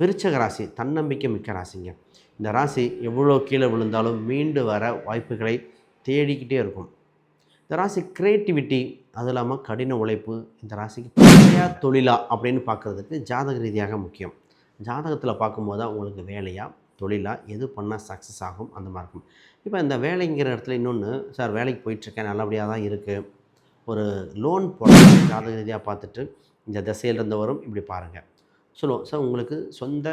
விருச்சக ராசி தன்னம்பிக்கை மிக்க ராசிங்க. இந்த ராசி எவ்வளோ கீழே விழுந்தாலும் மீண்டு வர வாய்ப்புகளை தேடிக்கிட்டே இருக்கும். இந்த ராசி க்ரியேட்டிவிட்டி அது இல்லாமல் கடின உழைப்பு இந்த ராசிக்கு வேலையா தொழிலா அப்படின்னு பார்க்குறதுக்கு ஜாதக ரீதியாக முக்கியம். ஜாதகத்தில் பார்க்கும்போது தான் உங்களுக்கு வேலையாக தொழிலாக எது பண்ணால் சக்ஸஸ் ஆகும் அந்த மாதிரி இருக்கும். இப்போ இந்த வேலைங்கிற இடத்துல இன்னொன்று சார் வேலைக்கு போயிட்டுருக்கேன் நல்லபடியாக தான் இருக்குது ஒரு லோன் போட ஜாதக ரீதியாக பார்த்துட்டு இந்த திசையிலிருந்து வரும் இப்படி பாருங்கள் சொல்லுவோம் சார் உங்களுக்கு சொந்த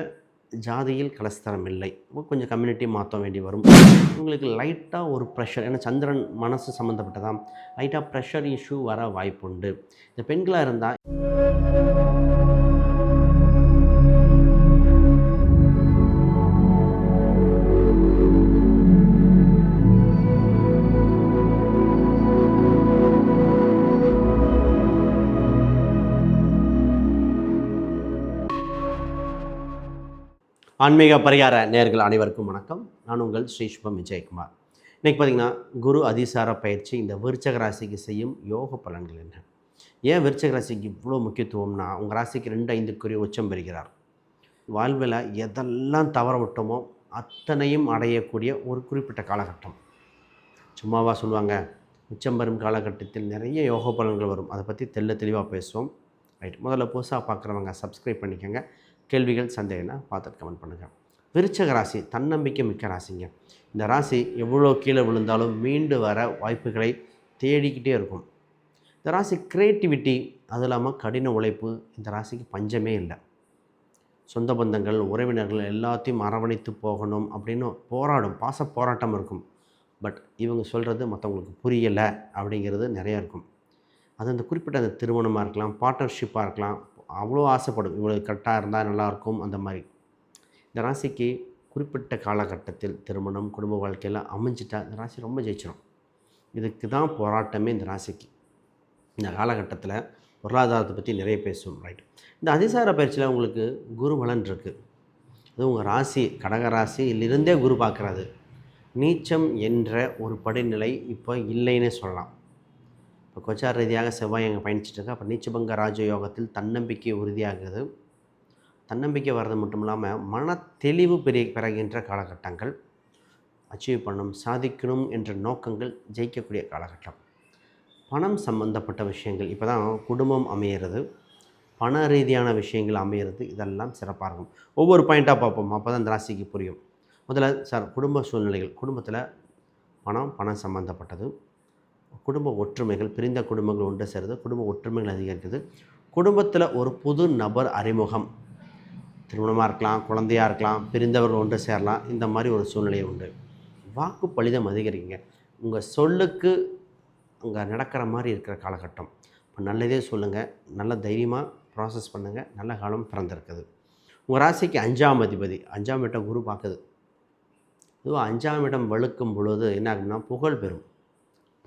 ஜாதியில் கலஸ்தரம் இல்லை. கொஞ்சம் கம்யூனிட்டி மாற்ற வேண்டி வரும். உங்களுக்கு லைட்டாக ஒரு ப்ரெஷர் ஏன்னா சந்திரன் மனசு சம்மந்தப்பட்டதான் லைட்டாக ப்ரெஷர் இஷ்யூ வர வாய்ப்புண்டு. இந்த பெண்களாக இருந்தால் ஆன்மீக பரிகார நேர்கள் அனைவருக்கும் வணக்கம். நான் உங்கள் ஸ்ரீ சுபம் விஜயகுமார். இன்றைக்கி பார்த்திங்கன்னா குரு அதிசார பயிற்சி இந்த விருச்சக ராசிக்கு செய்யும் யோக பலன்கள் என்ன? ஏன் விருச்சக ராசிக்கு இவ்வளோ முக்கியத்துவம்னா உங்கள் ராசிக்கு ரெண்டு ஐந்துக்குரிய உச்சம் பெறுகிறார். வாழ்வில் எதெல்லாம் தவற விட்டோமோ அத்தனையும் அடையக்கூடிய ஒரு குறிப்பிட்ட காலகட்டம். சும்மாவா சொல்லுவாங்க உச்சம் பெறும் காலகட்டத்தில் நிறைய யோக பலன்கள் வரும். அதை பற்றி தெள்ள தெளிவாக பேசுவோம். ரைட் முதல்ல புதுசாக பார்க்குறவங்க சப்ஸ்கிரைப் பண்ணிக்கோங்க. கேள்விகள் சந்தேகம்னா பார்த்துட்டு கமெண்ட் பண்ணுங்கள் விருச்சக ராசி தன்னம்பிக்கை மிக்க ராசிங்க. இந்த ராசி எவ்வளோ கீழே விழுந்தாலும் மீண்டு வர வாய்ப்புகளை தேடிக்கிட்டே இருக்கும். இந்த ராசி க்ரியேட்டிவிட்டி அது இல்லாமல் கடின உழைப்பு இந்த ராசிக்கு பஞ்சமே இல்லை. சொந்த பந்தங்கள் உறவினர்கள் எல்லாத்தையும் அரவணைத்து போகணும் அப்படின்னு போராடும் பாச போராட்டம் இருக்கும். பட் இவங்க சொல்கிறது மற்றவங்களுக்கு புரியலை அப்படிங்கிறது நிறையா இருக்கும். அது அந்த குறிப்பிட்ட அந்த திருமணமாக இருக்கலாம் பார்ட்னர்ஷிப்பாக இருக்கலாம் அவ்வளோ ஆசைப்படும். இவ்வளோ கரெக்டாக இருந்தால் நல்லாயிருக்கும் அந்த மாதிரி. இந்த ராசிக்கு குறிப்பிட்ட காலகட்டத்தில் திருமணம் குடும்ப வாழ்க்கையெல்லாம் அமைஞ்சிட்டா இந்த ராசி ரொம்ப ஜெயிச்சிடும் இதுக்கு தான் போராட்டமே இந்த ராசிக்கு. இந்த காலகட்டத்தில் பொருளாதாரத்தை பற்றி நிறைய பேசுவோம் ரைட் இந்த அதிசார பயிற்சியில் உங்களுக்கு குரு பலன் இருக்குது அது உங்கள் ராசி கடக ராசியிலிருந்தே குரு பார்க்குறாது நீச்சம் என்ற ஒரு படிநிலை இப்போ இல்லைன்னு சொல்லலாம். இப்போ கோச்சார் ரீதியாக செவ்வாய் அங்கே பயணிச்சுட்டு அப்போ நீச்சபங்க ராஜயோகத்தில் தன்னம்பிக்கை உறுதியாகுது தன்னம்பிக்கை வர்றது மட்டும் இல்லாமல் மன தெளிவு பெரிய பிறகின்ற காலகட்டங்கள். அச்சீவ் பண்ணணும் சாதிக்கணும் என்ற நோக்கங்கள் ஜெயிக்கக்கூடிய காலகட்டம். பணம் சம்பந்தப்பட்ட விஷயங்கள் இப்போ தான் குடும்பம் அமையிறது. பண ரீதியான விஷயங்கள் அமையிறது இதெல்லாம் சிறப்பாக இருக்கும். ஒவ்வொரு பாயிண்ட்டாக பார்ப்போம். அப்போ தான் இந்த ராசிக்கு புரியும். முதல்ல சார் குடும்ப சூழ்நிலைகள். குடும்பத்தில் பணம் பணம் சம்மந்தப்பட்டது குடும்ப ஒற்றுமைகள் பிரிந்த குடும்பங்கள் ஒன்று சேருது குடும்ப ஒற்றுமைகள் அதிகரிக்குது. குடும்பத்தில் ஒரு புது நபர் அறிமுகம். திருமணமாக இருக்கலாம் குழந்தையாக இருக்கலாம் பிரிந்தவர்கள் ஒன்று சேரலாம் இந்த மாதிரி ஒரு சூழ்நிலை உண்டு. வாக்கு பலிதம் அதிகரிக்குங்க. உங்கள் சொல்லுக்கு அங்கே நடக்கிற மாதிரி இருக்கிற காலகட்டம். இப்போ நல்லதே சொல்லுங்கள் நல்ல தைரியமாக ப்ராசஸ் பண்ணுங்கள் நல்ல காலம் பிறந்திருக்குது. உங்கள் ராசிக்கு அஞ்சாம் அதிபதி அஞ்சாம் இடம் குரு பார்க்குது. இதுவும் அஞ்சாம் இடம் வழுக்கும் பொழுது என்ன ஆகும்னா புகழ் பெறும்.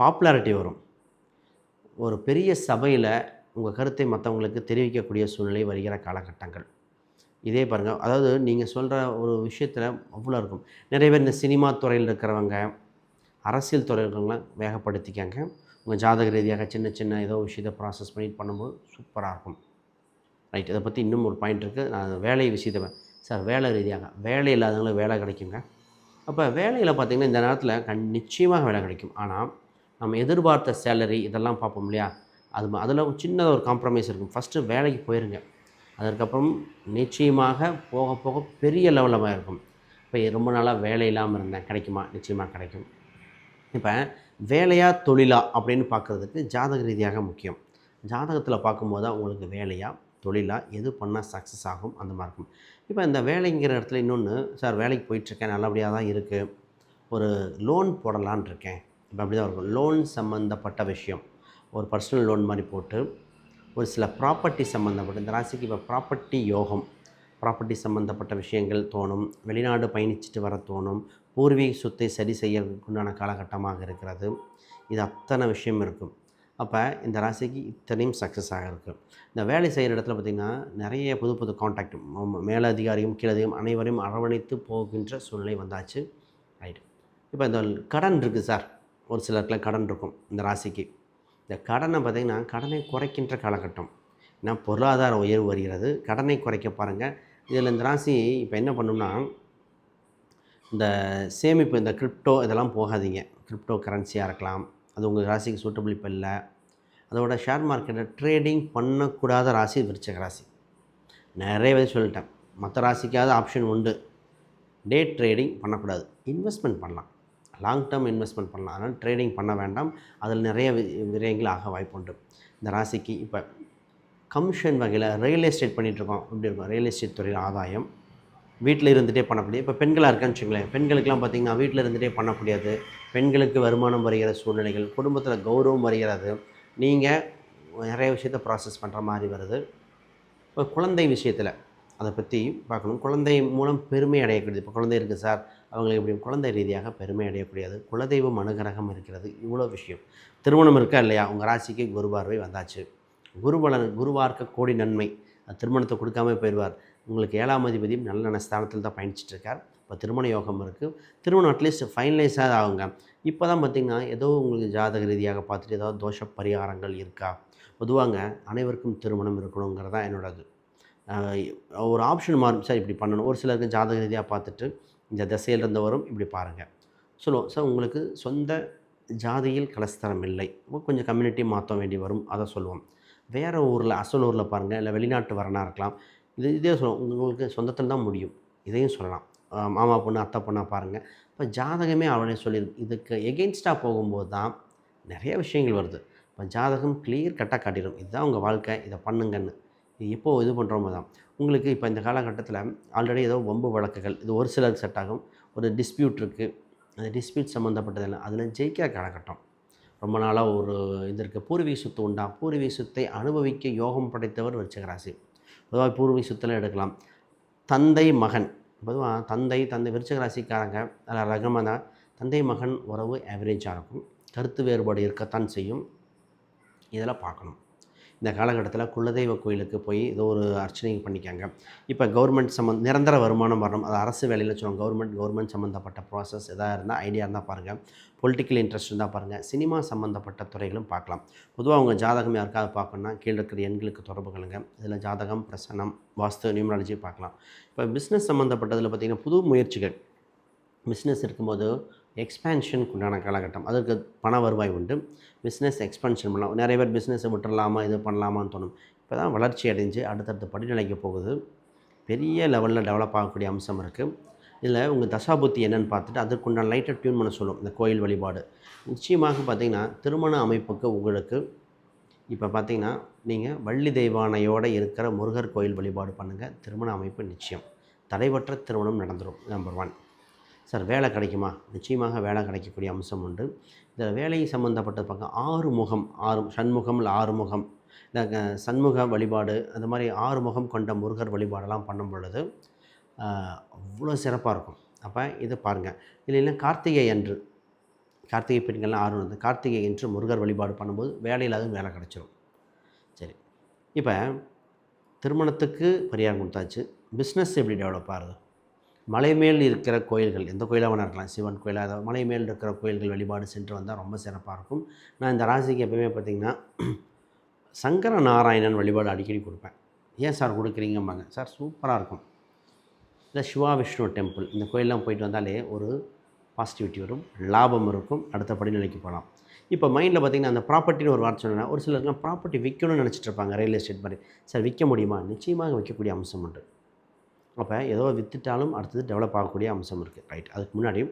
பாப்புலாரிட்டி வரும். ஒரு பெரிய சபையில் உங்கள் கருத்தை மற்றவங்களுக்கு தெரிவிக்கக்கூடிய சூழ்நிலை வருகிற காலகட்டங்கள். இதே பாருங்கள் அதாவது நீங்கள் சொல்கிற ஒரு விஷயத்தில் அவ்வளோ இருக்கும். நிறைய பேர் இந்த சினிமா துறையில் இருக்கிறவங்க அரசியல் துறையில் இருக்கிறவங்களாம் வேகப்படுத்திக்காங்க. உங்கள் ஜாதக ரீதியாக சின்ன சின்ன ஏதோ விஷயத்தை ப்ராசஸ் பண்ணி பண்ணும்போது சூப்பராக இருக்கும். ரைட் இதை பற்றி இன்னும் ஒரு பாயிண்ட் இருக்குது நான் வேலை விஷயத்தை சார் வேலை ரீதியாக வேலை இல்லாதவங்களுக்கு வேலை கிடைக்குங்க. அப்போ வேலையில் பார்த்திங்கன்னா இந்த நேரத்தில் கண் நிச்சயமாக வேலை கிடைக்கும். ஆனால் நம்ம எதிர்பார்த்த சேலரி இதெல்லாம் பார்ப்போம் இல்லையா? அது அதில் ஒரு சின்னதாக ஒரு காம்ப்ரமைஸ் இருக்கும். ஃபஸ்ட்டு வேலைக்கு போயிருங்க. அதற்கப்புறம் நிச்சயமாக போக போக பெரிய லெவலில் இருக்கும். இப்போ ரொம்ப நாளாக வேலை இல்லாமல் இருந்தேன். கிடைக்குமா? நிச்சயமாக கிடைக்கும். இப்போ வேலையா தொழிலா அப்படின்னு பார்க்குறதுக்கு ஜாதக ரீதியாக முக்கியம். ஜாதகத்தில் பார்க்கும்போது தான் உங்களுக்கு வேலையா தொழிலாக எது பண்ணால் சக்ஸஸ் ஆகும் அந்த மாதிரி இருக்கும். இப்போ இந்த வேலைங்கிற இடத்துல இன்னொன்று சார் வேலைக்கு போயிட்டுருக்கேன் நல்லபடியாக தான் இருக்குது ஒரு லோன் போடலான் இருக்கேன். இப்போ அப்படி தான் இருக்கும். லோன் சம்மந்தப்பட்ட விஷயம். ஒரு பர்சனல் லோன் மாதிரி போட்டு ஒரு சில ப்ராப்பர்ட்டி சம்மந்தப்பட்ட இந்த ராசிக்கு இப்போ ப்ராப்பர்ட்டி யோகம் ப்ராப்பர்ட்டி சம்மந்தப்பட்ட விஷயங்கள் தோணும். வெளிநாடு பயணிச்சுட்டு வர தோணும். பூர்வீக சொத்தை சரி செய்யறதுக்குண்டான காலகட்டமாக இருக்கிறது. இது அத்தனை விஷயம் இருக்கும். அப்போ இந்த ராசிக்கு இத்தனையும் சக்ஸஸ் ஆக இந்த வேலை செய்கிற இடத்துல பார்த்திங்கன்னா நிறைய புது புது காண்டாக்ட் மேலதிகாரியும் கீழதிகாரியும் அனைவரையும் அரவணைத்து போகின்ற சூழ்நிலை வந்தாச்சு. ரைட் இப்போ இந்த கடன் இருக்குது சார். ஒரு சிலருக்குலாம் கடன் இருக்கும் இந்த ராசிக்கு. இந்த கடனை பார்த்திங்கன்னா கடனை குறைக்கின்ற காலகட்டம். ஏன்னா பொருளாதார உயர்வு வருகிறது. கடனை குறைக்க பாருங்கள் இதில் இந்த ராசி இப்போ என்ன பண்ணணும்னா இந்த சேமிப்பு இந்த கிரிப்டோ இதெல்லாம் போகாதீங்க. கிரிப்டோ கரன்சியாக இருக்கலாம். அது உங்கள் ராசிக்கு சூட்டபிள் இப்போ இல்லை. அதோட ஷேர் மார்க்கெட்டில் ட்ரேடிங் பண்ணக்கூடாத ராசி விருச்சக ராசி. நிறைய பேர் சொல்லிட்டேன். மற்ற ராசிக்காவது ஆப்ஷன் உண்டு. டே ட்ரேடிங் பண்ணக்கூடாது. இன்வெஸ்ட்மெண்ட் பண்ணலாம். லாங் டேர்ம் இன்வெஸ்ட்மெண்ட் பண்ணலாம் அதனால் ட்ரேடிங் பண்ண வேண்டாம். அதில் நிறைய வி- விரயங்கள் ஆக வாய்ப்புண்டு இந்த ராசிக்கு இப்போ கமிஷன் வகையில் ரியல் எஸ்டேட் பண்ணிகிட்ருக்கோம் எப்படி இருக்கும்? ரியல் எஸ்டேட் துறையில் ஆதாயம். வீட்டில் இருந்துகிட்டே பண்ணக்கூடிய இப்போ பெண்களாக இருக்கான்னு வச்சுங்களேன் பெண்களுக்கெல்லாம் பார்த்திங்கன்னா வீட்டில் இருந்துகிட்டே முடியாது. பெண்களுக்கு வருமானம் வருகிற சூழ்நிலைகள் குடும்பத்தில் கௌரவம் வருகிறது. நீங்கள் நிறைய விஷயத்த ப்ராசஸ் பண்ணுற மாதிரி வருது. இப்போ குழந்தை விஷயத்தில் அதை பற்றி பார்க்கணும். குழந்தை மூலம் பெருமை அடையக்கூடியது. இப்போ குழந்தை இருக்குது சார். அவங்களுக்கு எப்படி குழந்தை ரீதியாக பெருமை அடையக்கூடியது? குலதெய்வம் அனுகிரகம் இருக்கிறது. இவ்வளோ விஷயம். திருமணம் இருக்கா இல்லையா? உங்கள் ராசிக்கு குரு பார்வை வந்தாச்சு. குருபலன் குருவார்க்க கோடி நன்மை. திருமணத்தை கொடுக்காம போயிடுவார். உங்களுக்கு ஏழாம் அதிபதியும் நல்ல நல்ல ஸ்தானத்தில் தான் பயணிச்சிட்டு இருக்கார். இப்போ திருமண யோகம் இருக்குது திருமணம் அட்லீஸ்ட் ஃபைனலைஸாக ஆகுங்க. இப்போ தான் பார்த்திங்கன்னா ஏதோ உங்களுக்கு ஜாதக ரீதியாக பார்த்துட்டு ஏதாவது தோஷ பரிகாரங்கள் இருக்கா? பொதுவாங்க அனைவருக்கும் திருமணம் இருக்கணுங்கிறதான் என்னோடது ஒரு ஆப்ஷன் மாறும். சார் இப்படி பண்ணணும். ஒரு சிலருக்கு ஜாதக ரீதியாக பார்த்துட்டு இந்த திசையில் இருந்தவரும் இப்படி பாருங்கள் சொல்லுவோம். சார் உங்களுக்கு சொந்த ஜாதியில் கலஸ்தரம் இல்லை. கொஞ்சம் கம்யூனிட்டி மாற்ற வேண்டி வரும். அதை சொல்லுவோம். வேறு ஊரில் அசல் ஊரில் பாருங்கள் இல்லை வெளிநாட்டு வரனாக இருக்கலாம். இது இதே சொல்லுவோம். உங்களுக்கு சொந்தத்தில் தான் முடியும். இதையும் சொல்லலாம். மாமா பொண்ணு அத்தை பொண்ணாக பாருங்கள் இப்போ ஜாதகமே அவனே சொல்லியிருக்கு இதுக்கு எகெயின்ஸ்டாக போகும்போது தான் நிறைய விஷயங்கள் வருது. இப்போ ஜாதகம் கிளியர் கட்டாக காட்டிடும். இதுதான் உங்கள் வாழ்க்கை. இதை பண்ணுங்கன்னு. எப்போது இது பண்ணுறோமோ தான். உங்களுக்கு இப்போ இந்த காலகட்டத்தில் ஆல்ரெடி ஏதோ வம்பு வழக்குகள் இது ஒரு சிலருக்கு செட் ஆகும். ஒரு டிஸ்பியூட் இருக்குது அந்த டிஸ்பியூட் சம்மந்தப்பட்டதில்லை அதில் ஜெயிக்கிற காலகட்டம். ரொம்ப நாளாக ஒரு இது இருக்குது பூர்வீக சொத்து உண்டா? பூர்வீக சொத்தை அனுபவிக்க யோகம் படைத்தவர் விருச்சகராசி. பொதுவாக பூர்வீக சொத்தில் எடுக்கலாம். தந்தை மகன். பொதுவாக தந்தை தந்தை விருச்சகராசிக்காரங்க அதில் ரகமாக தான். தந்தை மகன் உறவு ஆவரேஜாக இருக்கும். கருத்து வேறுபாடு இருக்கத்தான் செய்யும். இதெல்லாம் பார்க்கணும். இந்த காலகட்டத்தில் குலதெய்வ கோயிலுக்கு போய் ஏதோ ஒரு அர்ச்சனை பண்ணிக்காங்க. இப்போ கவர்மெண்ட் சம்மந்த நிரந்தர வருமானம் வரணும். அது அரசு வேலையில் சொல்லுவாங்க கவர்மெண்ட் கவர்மெண்ட் சம்மந்தப்பட்ட ப்ராசஸ் எதாக இருந்தால் ஐடியா இருந்தால் பாருங்கள் பொலிட்டிக்கல் இன்ட்ரெஸ்ட் இருந்தால் பாருங்கள் சினிமா சம்மந்தப்பட்ட துறைகளும் பார்க்கலாம். பொதுவாக உங்கள் ஜாதகம் யாருக்காவது பார்க்கணுன்னா கீழே இருக்கிற எண்களுக்கு தொடர்பு கொள்ளுங்க. இதில் ஜாதகம் பிரசனம் வாஸ்து நியூமராலஜி பார்க்கலாம். இப்போ பிஸ்னஸ் சம்மந்தப்பட்டதில் பார்த்திங்கன்னா புது முயற்சிகள். பிஸ்னஸ் இருக்கும்போது எக்ஸ்பேன்ஷனுக்கு உண்டான காலகட்டம். அதற்கு பண வருவாய் உண்டு. பிஸ்னஸ் எக்ஸ்பென்ஷன் பண்ணலாம். நிறைய பேர் பிஸ்னஸை விட்டுடலாமா இது பண்ணலாமான்னு தோணும். இப்போ தான் வளர்ச்சி அடைஞ்சு அடுத்தடுத்த படிநிலைக்கு போகுது. பெரிய லெவலில் டெவலப் ஆகக்கூடிய அம்சம் இருக்குது இதில் உங்கள் தசாபுத்தி என்னன்னு பார்த்துட்டு அதற்குண்டான லைட்டை டியூன் பண்ண சொல்லும். இந்த கோயில் வழிபாடு. நிச்சயமாக பார்த்திங்கன்னா திருமண அமைப்புக்கு உங்களுக்கு இப்போ பார்த்தீங்கன்னா நீங்கள் வள்ளி தெய்வானையோடு இருக்கிற முருகர் கோயில் வழிபாடு பண்ணுங்கள் திருமண அமைப்பு நிச்சயம். தடைபற்ற திருமணம் நடந்துடும் நம்பர் ஒன் சார் வேலை கிடைக்குமா? நிச்சயமாக வேலை கிடைக்கக்கூடிய அம்சம் உண்டு. இதில் வேலை சம்மந்தப்பட்ட பக்கம் ஆறு முகம் ஆறு சண்முகம் இல்லை ஆறு முகம் இல்லை சண்முக வழிபாடு அந்த மாதிரி ஆறு முகம் கொண்ட முருகர் வழிபாடெல்லாம் பண்ணும் பொழுது அவ்வளோ சிறப்பாக இருக்கும். அப்போ இதை பாருங்கள் இல்லைன்னா கார்த்திகை அன்று. கார்த்திகை பெண்கள்லாம் ஆர்வம் வந்து கார்த்திகை என்று முருகர் வழிபாடு பண்ணும்போது வேலையில் அதுவும் வேலை கிடச்சிரும். சரி. இப்போ திருமணத்துக்கு பரிகாரம் கொடுத்தாச்சு. பிஸ்னஸ் எப்படி டெவலப் ஆகுது? மலை மேல் இருக்கிற கோயில்கள் எந்த கோயிலாக வேணா இருக்கலாம் சிவன் கோயிலாக மலை மேல் இருக்கிற கோயில்கள் வழிபாடு சென்று வந்தால் ரொம்ப சிறப்பாக இருக்கும். நான் இந்த ராசிக்கு எப்போயுமே பார்த்திங்கன்னா சங்கர நாராயணன் வழிபாடு அடிக்கடி கொடுப்பேன். ஏன் சார் கொடுக்குறீங்கம்பாங்க? சார் சூப்பராக இருக்கும். இல்லை சிவா விஷ்ணு டெம்பிள் இந்த கோயிலெலாம் போயிட்டு வந்தாலே ஒரு பாசிட்டிவிட்டி வரும் லாபம் இருக்கும். அடுத்த படிநிலைக்கு போகலாம். இப்போ மைண்டில் பார்த்தீங்கன்னா அந்த ப்ராப்பர்ட்டின்னு ஒரு வார்த்தை சொன்னேன்னா ஒரு சிலருக்குலாம் ப்ராப்பர்ட்டி விற்கணும்னு நினச்சிட்டு இருப்பாங்க ரியல் எஸ்டேட் மாதிரி. சார் விற்க முடியுமா? நிச்சயமாக விற்கக்கூடிய அம்சம் உண்டு. அப்போ ஏதோ விற்றுட்டாலும் அடுத்தது டெவலப் ஆகக்கூடிய அம்சம் இருக்குது. ரைட் அதுக்கு முன்னாடி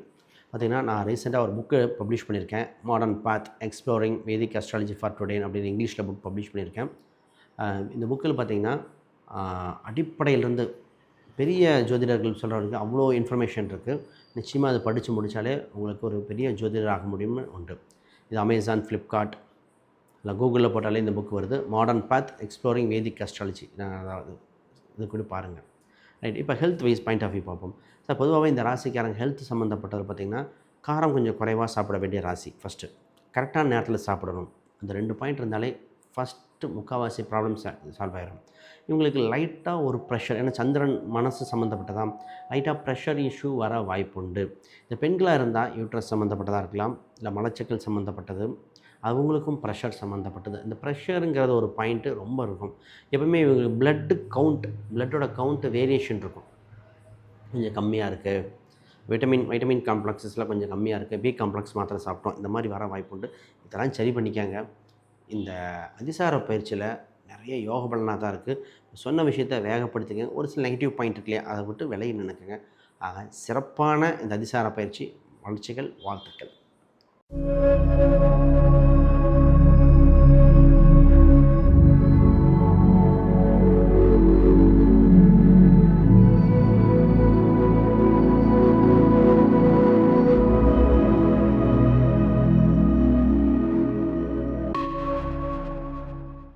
பார்த்திங்கன்னா நான் ரீசெண்டாக ஒரு புக்கு பப்ளிஷ் பண்ணியிருக்கேன். Modern path exploring Vedic astrology for டுடேன் அப்படின்னு இங்கிலீஷில் புக் பப்ளிஷ் பண்ணியிருக்கேன். இந்த புக்கில் பார்த்திங்கன்னா அடிப்படையிலிருந்து பெரிய ஜோதிடர்கள் சொல்கிறவங்களுக்கு அவ்வளோ இன்ஃபர்மேஷன் இருக்குது நிச்சயமாக அதை படித்து முடித்தாலே உங்களுக்கு ஒரு பெரிய ஜோதிடர் ஆக முடியும்னு உண்டு. இது அமேசான் ஃப்ளிப்கார்ட் இல்லை கூகுளில் போட்டாலே இந்த புக் வருது. Modern path exploring Vedic astrology நான் அதாவது இது கூட பாருங்கள் ரைட் இப்போ health wise point of view பார்ப்போம். சார் பொதுவாகவே இந்த ராசிக்காரங்க ஹெல்த் சம்மந்தப்பட்டது பார்த்திங்கன்னா காரம் கொஞ்சம் குறைவாக சாப்பிட வேண்டிய ராசி ஃபஸ்ட்டு கரெக்டான நேரத்தில் சாப்பிடணும். அந்த ரெண்டு பாயிண்ட் இருந்தாலே ஃபஸ்ட்டு முக்கால்வாசி ப்ராப்ளம் சால்வ் ஆகிடும் இவங்களுக்கு லைட்டாக ஒரு ப்ரெஷர் ஏன்னா சந்திரன் மனசு சம்மந்தப்பட்டதான் லைட்டாக ப்ரெஷர் இஷ்யூ வர வாய்ப்புண்டு. இந்த பெண்களாக இருந்தால் யூட்ரஸ் சம்மந்தப்பட்டதாக இருக்கலாம். இல்லை மலச்சக்கல் சம்மந்தப்பட்டது அவங்களுக்கும் ப்ரெஷர் சம்மந்தப்பட்டது. இந்த ப்ரெஷருங்கிறது ஒரு பாயிண்ட்டு ரொம்ப இருக்கும். எப்பவுமே இவங்க பிளட்டு கவுண்ட் பிளட்டோட கவுண்ட்டு வேரியேஷன் இருக்கும். கொஞ்சம் கம்மியாக இருக்குது விட்டமின் வைட்டமின் காம்ப்ளெக்ஸஸ்லாம் கொஞ்சம் கம்மியாக இருக்குது பி காம்ப்ளெக்ஸ் மாத்திரை சாப்பிட்டோம். இந்த மாதிரி வர வாய்ப்புண்டு இதெல்லாம் சரி பண்ணிக்காங்க. இந்த அதிசார பயிற்சியில் நிறைய யோக பலனாக தான் இருக்குது சொன்ன விஷயத்தை வேகப்படுத்திங்க ஒரு சில நெகட்டிவ் பாயிண்ட் இருக்கு இல்லையா அதை விட்டு விலகி நினைக்குங்க ஆக சிறப்பான இந்த அதிசார பயிற்சி. வளர்ச்சிகள் வாழ்த்துக்கள்.